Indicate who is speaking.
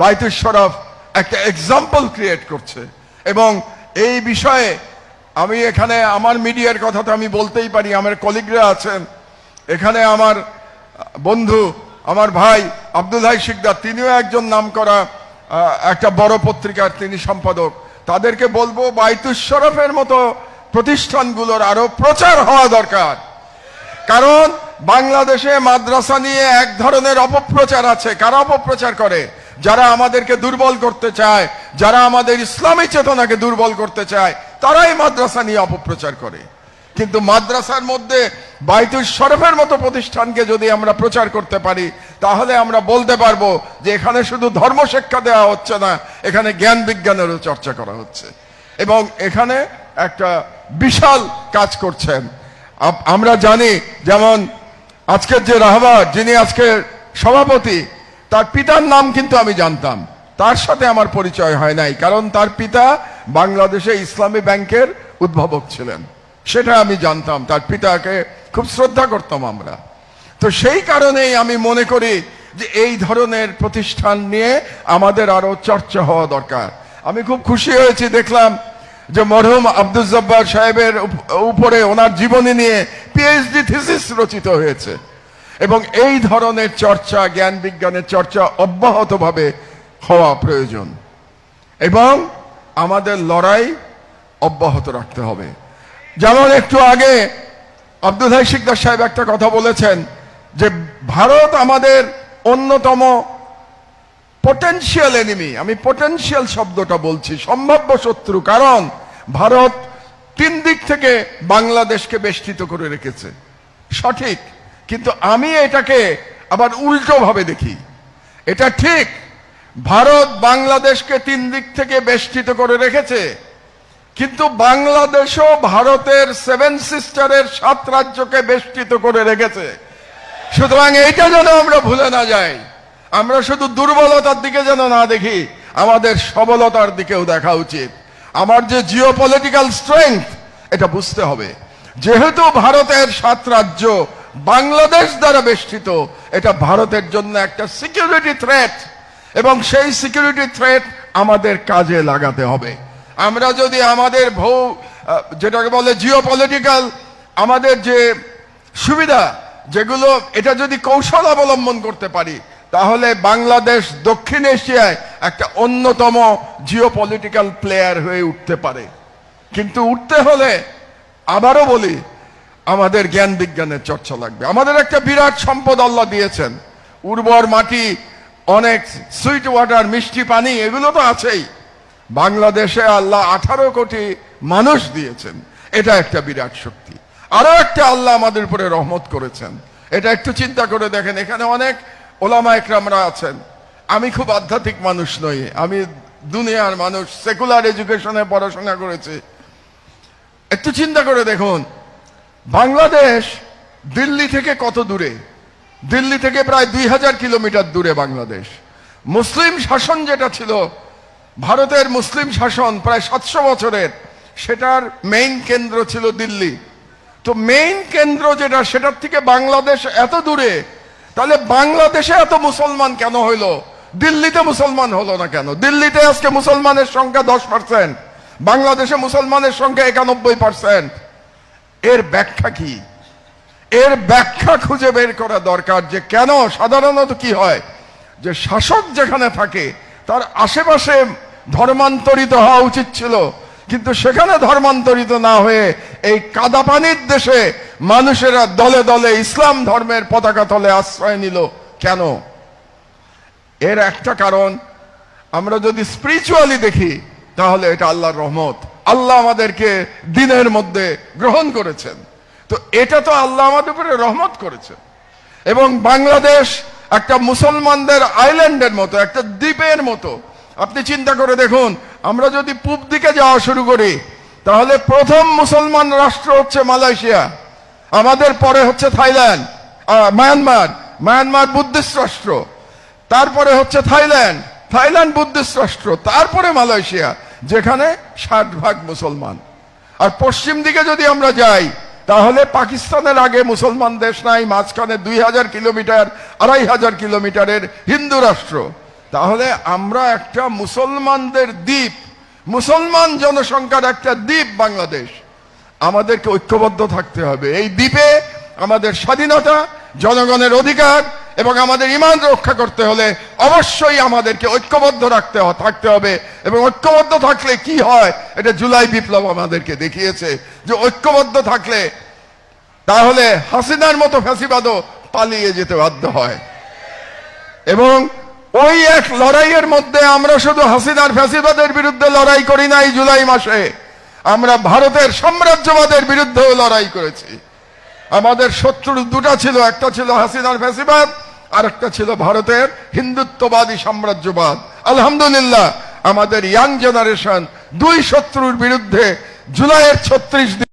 Speaker 1: বাইতুল শরফ একটা example create করছে। এবং এই বিষয়ে আমি এখানে আমার মিডিয়ার কথা তো আমি বলতেই পারি, আমার কলিগরা আছেন। এখানে আমার বন্ধু, আমার ভাই আব্দুল হাই শিকদার, তিনিও একজন নাম করা একটা বড় পত্রিকার তিনি সম্পাদক। তাদেরকে বলব, বাইতুল শরফের মতো প্রতিষ্ঠানগুলোর আরও প্রচার হওয়া দরকার। কারণ বাংলাদেশে মাদ্রাসা নিয়ে এক ধরনের অপপ্রচার আছে। কারা অপপ্রচার করে? যারা আমাদেরকে দুর্বল করতে চায়, যারা আমাদের ইসলামী চেতনাকে দুর্বল করতে চায়, তারাই মাদ্রাসা নিয়ে অপপ্রচার করে। কিন্তু মাদ্রাসার মধ্যে বাইতুল শরফের মতো প্রতিষ্ঠানকে যদি আমরা প্রচার করতে পারি, তাহলে আমরা বলতে পারব যে এখানে শুধু ধর্ম শিক্ষা দেওয়া হচ্ছে না, এখানে জ্ঞান বিজ্ঞানেরও চর্চা করা হচ্ছে। এবং এখানে একটা বিশাল কাজ করছেন। আমরা জানি, যেমন আজকের যে রাহবার যিনি আজকে সভাপতি তার পিতার নাম কিন্তু আমি জানতাম। তার সাথে আমার পরিচয় হয় নাই, কারণ তার পিতা বাংলাদেশে ইসলামী ব্যাংকের উদ্ভাবক ছিলেন। সেটা আমি জানতাম, তার পিতাকে খুব শ্রদ্ধা করতাম আমরা। তো সেই কারণেই আমি মনে করি যে এই ধরনের প্রতিষ্ঠান নিয়ে আমাদের আরও চর্চা হওয়া দরকার। আমি খুব খুশি হয়েছি, দেখলাম যে মরহুম আব্দুল জব্বার সাহেবের উপরে ওনার জীবনী নিয়ে পিএইচডি থিসিস রচিত হয়েছে। এবং এই ধরনের চর্চা, জ্ঞান বিজ্ঞানের চর্চা অব্যাহতভাবে হওয়া প্রয়োজন। এবং আমাদের লড়াই অব্যাহত রাখতে হবে। যেমন একটু আগে আব্দুল হাই শিকদার সাহেব একটা কথা বলেছেন যে, ভারত আমাদের অন্যতম পটেনশিয়াল এনিমি আমি পটেনশিয়াল শব্দটা বলছি, সম্ভাব্য শত্রু, কারণ ভারত তিন দিক থেকে বাংলাদেশকে বেষ্টিত করে রেখেছে। সঠিক। কিন্তু আমি এটাকে আবার উল্টো ভাবে দেখি। এটা ঠিক, ভারত বাংলাদেশকে তিন দিক থেকে বেষ্টিত করে রেখেছে, কিন্তু বাংলাদেশও ভারতের সেভেন সিস্টারের সাত রাজ্যকে বেষ্টিত করে রেখেছে। সুতরাং এইটা যেন আমরা ভুলে না যাই, আমরা শুধু দুর্বলতার দিকে যেন না দেখি, আমাদের সবলতার দিকেও দেখা উচিত। আমার যে জিও পলিটিক্যাল স্ট্রেংথ এটা বুঝতে হবে। যেহেতু ভারতের সাত রাজ্য বাংলাদেশ দ্বারা বেষ্টিত, এটা ভারতের জন্য একটা সিকিউরিটি থ্রেট এবং সেই সিকিউরিটি থ্রেট আমাদের কাজে লাগাতে হবে। আমরা যদি আমাদের ভৌ যেটাকে বলে জিও পলিটিক্যাল আমাদের যে সুবিধা, যেগুলো, এটা যদি কৌশল অবলম্বন করতে পারি, তাহলে বাংলাদেশ দক্ষিণ এশিয়ায় একটা অন্যতম জিও পলিটিক্যাল প্লেয়ার হয়ে উঠতে পারে। কিন্তু উঠতে হলে, আবারও বলি আমাদের জ্ঞান বিজ্ঞানের চর্চা লাগবে। আমাদের একটা বিরাট সম্পদ আল্লাহ দিয়েছেন। উর্বর মাটি, অনেক সুইট ওয়াটার মিষ্টি পানি, এগুলো তো আছেই। বাংলাদেশে আল্লাহ আঠারো কোটি মানুষ দিয়েছেন। এটা একটা বিরাট শক্তি। আরও একটা আল্লাহ আমাদের উপরে রহমত করেছেন। এটা একটু চিন্তা করে দেখেন, এখানে অনেক ওলামা একরামরা আছেন। আমি খুব আধ্যাত্মিক মানুষ নই, আমি দুনিয়ার মানুষ সেকুলার এডুকেশনে পড়াশোনা করেছি। একটু চিন্তা করে দেখুন বাংলাদেশ দিল্লি থেকে কত দূরে? দিল্লি থেকে প্রায় দুই হাজার কিলোমিটার দূরে বাংলাদেশ। মুসলিম শাসন যেটা ছিল, ভারতের মুসলিম শাসন প্রায় সাতশো বছরের, সেটার মেইন কেন্দ্র ছিল দিল্লি। তো মেইন কেন্দ্র যেটা, সেটার থেকে বাংলাদেশ এত দূরে, তাহলে বাংলাদেশে এত মুসলমান কেন হইল? দিল্লিতে মুসলমান হলো না কেন? দিল্লিতে আজকে মুসলমানের সংখ্যা দশ পার্সেন্ট বাংলাদেশে মুসলমানের সংখ্যা একানব্বই পার্সেন্ট এর ব্যাখ্যা কি? এর ব্যাখ্যা খুঁজে বের করা দরকার যে কেন সাধারণত কি হয়? যে শাসক যেখানে থাকে, তার আশেপাশে ধর্মান্তরিত হওয়া উচিত ছিল। কিন্তু সেখানে ধর্মান্তরিত না হয়ে এই কাদাপানির দেশে মানুষেরা দলে দলে ইসলাম ধর্মের পতাকা তলে আশ্রয় নিল। কেন? এর একটা কারণ, আমরা যদি স্পিরিচুয়ালি দেখি, তাহলে এটা আল্লাহর রহমত। আল্লাহ আমাদেরকে দিনের মধ্যে গ্রহণ করেছেন। তো এটা তো আল্লাহ আমাদের উপরে রহমত করেছেন। এবং বাংলাদেশ একটা মুসলমানদের আইল্যান্ডের মতো, একটা দ্বীপের মতো। আপনি চিন্তা করে দেখুন, আমরা যদি পূব দিকে যাওয়া শুরু করি, তাহলে প্রথম মুসলমান রাষ্ট্র হচ্ছে মালয়েশিয়া। আমাদের পরে হচ্ছে থাইল্যান্ড মায়ানমার। মায়ানমার বুদ্ধিস্ট রাষ্ট্র। তারপরে হচ্ছে থাইল্যান্ড। থাইল্যান্ড বুদ্ধিস্ট রাষ্ট্র, তারপরে মালয়েশিয়া। যেখানে ষাট ভাগ মুসলমান। আর পশ্চিম দিকে যদি আমরা যাই, তাহলে পাকিস্তানের আগে মুসলমান দেশ নাই, মাঝখানে দুই হাজার কিলোমিটার, আড়াই হাজার কিলোমিটারের হিন্দু রাষ্ট্র। তাহলে আমরা একটা মুসলমানদের দ্বীপ, মুসলমান জনসংখ্যার একটা দ্বীপ বাংলাদেশ। আমাদেরকে ঐক্যবদ্ধ থাকতে হবে। এই দ্বীপে আমাদের স্বাধীনতা, জনগণের অধিকার এবং আমাদের ইমান রক্ষা করতে হলে অবশ্যই আমাদেরকে ঐক্যবদ্ধ রাখতে থাকতে হবে। এবং ঐক্যবদ্ধ থাকলে কি হয়? এটা জুলাই বিপ্লব আমাদেরকে দেখিয়েছে যে ঐক্যবদ্ধ থাকলে তাহলে হাসিনার মতো ফ্যাসিবাদও পালিয়ে যেতে বাধ্য হয়। এবং ওই এক লড়াইয়ের মধ্যে আমরা শুধু হাসিনার ফ্যাসিবাদের বিরুদ্ধে লড়াই করি নাই জুলাই মাসে। আমরা ভারতের সাম্রাজ্যবাদের বিরুদ্ধেও লড়াই করেছি। আমাদের শত্রু দুটা ছিল, একটা ছিল হাসিনার ফ্যাসিবাদ আর একটা ছিল ভারতের হিন্দুত্ববাদী সাম্রাজ্যবাদ। আলহামদুলিল্লাহ, আমাদের ইয়াং জেনারেশন দুই শত্রুর বিরুদ্ধে জুলাইয়ের ছত্রিশ